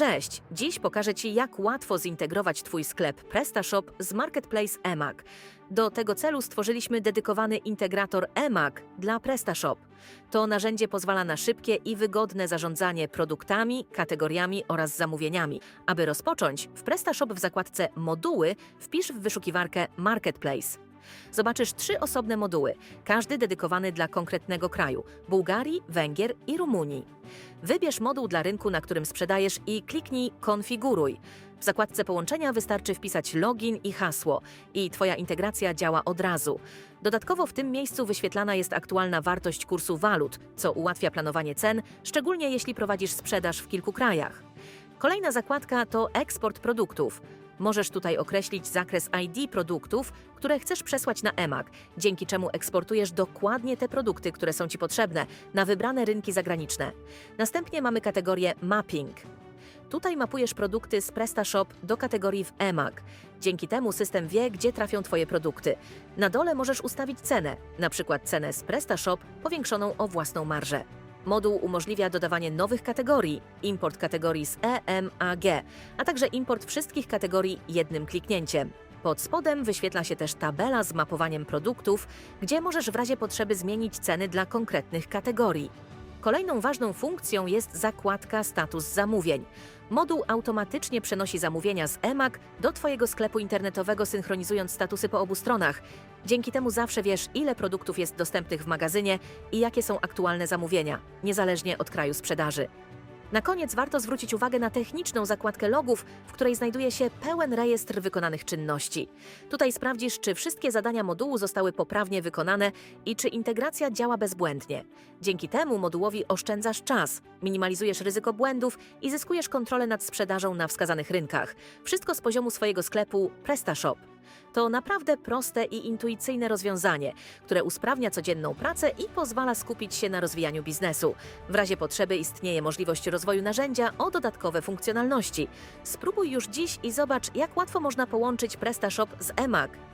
Cześć! Dziś pokażę Ci, jak łatwo zintegrować Twój sklep PrestaShop z Marketplace eMAG. Do tego celu stworzyliśmy dedykowany integrator eMAG dla PrestaShop. To narzędzie pozwala na szybkie i wygodne zarządzanie produktami, kategoriami oraz zamówieniami. Aby rozpocząć, w PrestaShop w zakładce Moduły wpisz w wyszukiwarkę Marketplace. Zobaczysz trzy osobne moduły, każdy dedykowany dla konkretnego kraju Bułgarii, Węgier i Rumunii. Wybierz moduł dla rynku, na którym sprzedajesz i kliknij Konfiguruj. W zakładce połączenia wystarczy wpisać login i hasło i Twoja integracja działa od razu. Dodatkowo w tym miejscu wyświetlana jest aktualna wartość kursu walut, co ułatwia planowanie cen, szczególnie jeśli prowadzisz sprzedaż w kilku krajach. Kolejna zakładka to eksport produktów. Możesz tutaj określić zakres ID produktów, które chcesz przesłać na eMAG, dzięki czemu eksportujesz dokładnie te produkty, które są Ci potrzebne na wybrane rynki zagraniczne. Następnie mamy kategorię Mapping. Tutaj mapujesz produkty z PrestaShop do kategorii w eMAG. Dzięki temu system wie, gdzie trafią Twoje produkty. Na dole możesz ustawić cenę, przykład cenę z PrestaShop powiększoną o własną marżę. Moduł umożliwia dodawanie nowych kategorii, import kategorii z EMAG, a także import wszystkich kategorii jednym kliknięciem. Pod spodem wyświetla się też tabela z mapowaniem produktów, gdzie możesz w razie potrzeby zmienić ceny dla konkretnych kategorii. Kolejną ważną funkcją jest zakładka Status zamówień. Moduł automatycznie przenosi zamówienia z eMAG do Twojego sklepu internetowego, synchronizując statusy po obu stronach. Dzięki temu zawsze wiesz, ile produktów jest dostępnych w magazynie i jakie są aktualne zamówienia, niezależnie od kraju sprzedaży. Na koniec warto zwrócić uwagę na techniczną zakładkę logów, w której znajduje się pełen rejestr wykonanych czynności. Tutaj sprawdzisz, czy wszystkie zadania modułu zostały poprawnie wykonane i czy integracja działa bezbłędnie. Dzięki temu modułowi oszczędzasz czas, minimalizujesz ryzyko błędów i zyskujesz kontrolę nad sprzedażą na wskazanych rynkach. Wszystko z poziomu swojego sklepu PrestaShop. To naprawdę proste i intuicyjne rozwiązanie, które usprawnia codzienną pracę i pozwala skupić się na rozwijaniu biznesu. W razie potrzeby istnieje możliwość rozwoju narzędzia o dodatkowe funkcjonalności. Spróbuj już dziś i zobacz, jak łatwo można połączyć PrestaShop z eMAG.